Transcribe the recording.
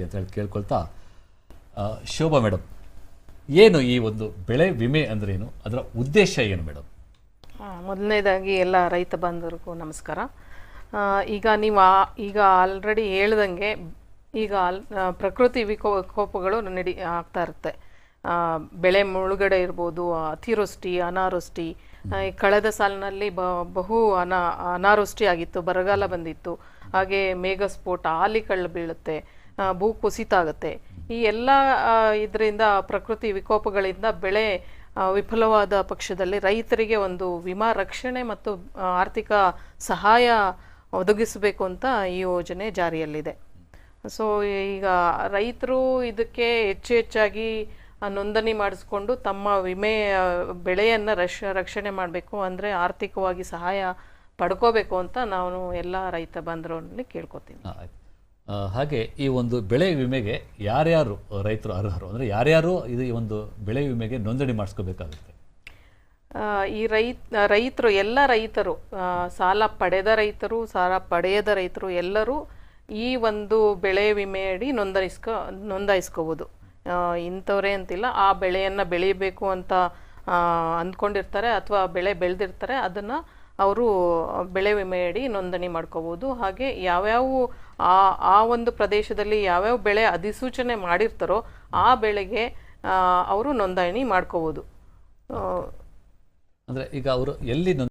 ಇರಲಿ ಅಂತ ಹೇಳಿ ಕೇಳ್ಕೊಳ್ತಾ ಶೋಭಾ ಮೇಡಮ್ ಏನು ಈ ಒಂದು ಬೆಳೆ ವಿಮೆ ಅಂದ್ರೇನು? ಅದರ ಉದ್ದೇಶ ಏನು ಮೇಡಮ್ ಮೊದಲನೇದಾಗಿ ಎಲ್ಲ ರೈತ ಬಾಂಧವರಿಗೂ ನಮಸ್ಕಾರ. ಈಗ ನೀವು ಈಗ ಆಲ್ರೆಡಿ ಹೇಳ್ದಂಗೆ ಈಗ ಆಲ್- ಪ್ರಕೃತಿ ವಿಕೋ, ವಿಕೋಪಗಳು ನಡಿ, ಆಗ್ತಾ ಇರುತ್ತೆ. ಬೆಳೆ ಮುಳುಗಡೆ ಇರ್ಬೋದು, ಅತಿವೃಷ್ಟಿ, ಅನಾವೃಷ್ಟಿ ಕಳೆದ ಸಾಲಿನಲ್ಲಿ ಬ, ಬಹು ಅನಾ ಅನಾವೃಷ್ಟಿ ಆಗಿತ್ತು ಬರಗಾಲ ಬಂದಿತ್ತು. ಹಾಗೆ ಮೇಘಸ್ಫೋಟ ಆಲಿಕಳ್ಳು ಬೀಳುತ್ತೆ. ಭೂ ಕುಸಿತ ಆಗುತ್ತೆ. ಈ ಎಲ್ಲ ಇದರಿಂದ ಪ್ರಕೃತಿ ವಿಕೋಪಗಳಿಂದ ಬೆಳೆ ವಿಫಲವಾದ ಪಕ್ಷದಲ್ಲಿ ರೈತರಿಗೆ ಒಂದು ವಿಮಾ ರಕ್ಷಣೆ ಮತ್ತು ಆರ್ಥಿಕ ಸಹಾಯ ಒದಗಿಸಬೇಕು ಅಂತ ಈ ಯೋಜನೆ ಜಾರಿಯಲ್ಲಿದೆ. ಸೊ ಈಗ ರೈತರು ಇದಕ್ಕೆ ಹೆಚ್ಚು ಹೆಚ್ಚಾಗಿ ನೋಂದಣಿ ಮಾಡಿಸ್ಕೊಂಡು ತಮ್ಮ ವಿಮೆ ಬೆಳೆಯನ್ನು ರಕ್ಷ, ರಕ್ಷಣೆ ಮಾಡಬೇಕು ಅಂದರೆ ಆರ್ಥಿಕವಾಗಿ ಸಹಾಯ ಪಡ್ಕೋಬೇಕು ಅಂತ ನಾನು ಎಲ್ಲ ರೈತ ಬಾಂಧವರಲ್ಲಿ ಕೇಳ್ಕೊತೀನಿ. ಹಾಗೆ ಈ ಒಂದು ಬೆಳೆ ವಿಮೆಗೆ ಯಾರ್ಯಾರು ರೈತರು ಅರ್ಹರು? ಅಂದರೆ ಯಾರ್ಯಾರು ಇದು ಈ ಒಂದು ಬೆಳೆ ವಿಮೆಗೆ ನೋಂದಣಿ ಮಾಡಿಸ್ಕೋಬೇಕಾಗುತ್ತೆ? ಈ ರೈತ ರೈತರು, ಎಲ್ಲ ರೈತರು ಸಾಲ ಪಡೆದ ರೈತರು, ಸಾಲ ಪಡೆಯದ ರೈತರು ಎಲ್ಲರೂ ಈ ಒಂದು ಬೆಳೆ ವಿಮೆಯಡಿ ನೋಂದಾಯಿಸ್ಕೊ ನೋಂದಾಯಿಸ್ಕೋಬೋದು. ಇಂಥವರೇ ಅಂತಿಲ್ಲ. ಆ ಬೆಳೆಯನ್ನು ಬೆಳೀಬೇಕು ಅಂತ ಅಂದ್ಕೊಂಡಿರ್ತಾರೆ ಅಥವಾ ಬೆಳೆ ಬೆಳೆದಿರ್ತಾರೆ. ಅದನ್ನು ಅವರು ಬೆಳೆ ವಿಮೆಯಡಿ ನೋಂದಣಿ ಮಾಡ್ಕೋಬೋದು. ಹಾಗೆ ಯಾವ್ಯಾವ ಆ ಆ ಒಂದು ಪ್ರದೇಶದಲ್ಲಿ ಯಾವ್ಯಾವ ಬೆಳೆ ಅಧಿಸೂಚನೆ ಮಾಡಿರ್ತಾರೋ ಆ ಬೆಳೆಗೆ ಅವರು ನೋಂದಣಿ ಮಾಡ್ಕೋಬೋದು. ಅಂದರೆ ಈಗ ಅವರು ಎಲ್ಲಿ